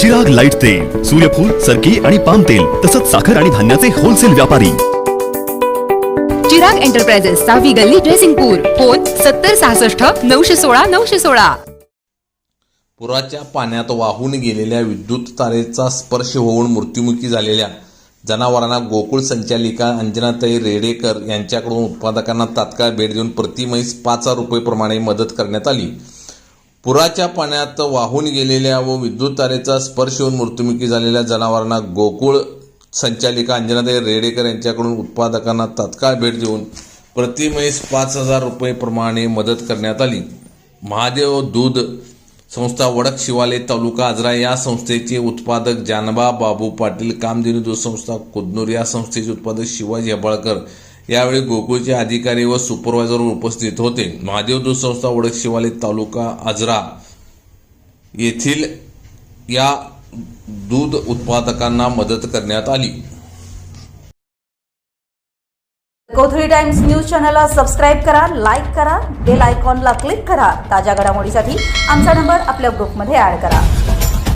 Chirag light तेल सूर्यफूल सरकी आणि पाम तेल तसंच साखर आणि धान्याचे होलसेल व्यापारी. चिराग एंटरप्राइजेस सहावी गल्ली ड्रेसिंगपूर फोन सत्तर सहासष्ट नऊशे सोळा नऊशे सोळा. पुराच्या पाण्यात वाहून गेलेल्या विद्युत तारेचा स्पर्श होऊन मृत्युमुखी झालेल्या जनावरांना गोकुळ संचालिका अंजनाताई रेडेकर यांच्याकडून उत्पादकांना तात्काळ भेट देऊन प्रति म्हैस पाच हजार रुपये प्रमाणे मदत करण्यात आली. पुराच्या पाण्यात वाहून गेलेल्या व विद्युत तारेचा स्पर्श होऊन मृत्युमुखी झालेल्या जनावरांना गोकुळ संचालिका अंजनाताई रेडेकर यांच्याकडून उत्पादकांना तात्काळ भेट देऊन प्रतिमेस पाच हजार रुपये प्रमाणे मदत करण्यात आली. महादेव दूध संस्था वडक शिवाले तालुका आजरा या संस्थेचे उत्पादक जानबा बाबू पाटील कामधेनू दूध संस्था कुदनूर या संस्थेचे उत्पादक शिवाजी हेबाळकर यावेळी गोकुळचे अधिकारी व सुपरवायझर उपस्थित होते. महादेव दूध संस्था शिवाले तालुका आजरा येथील या दूध उत्पादकांना मदत करण्यात आली. कोथळी टाइम्स न्यूज चॅनलला सबस्क्राईब करा लाईक करा बेल आयकॉनला क्लिक करा. ताज्या घडामोडीसाठी आमचा नंबर आपल्या ग्रुपमध्ये ऍड करा.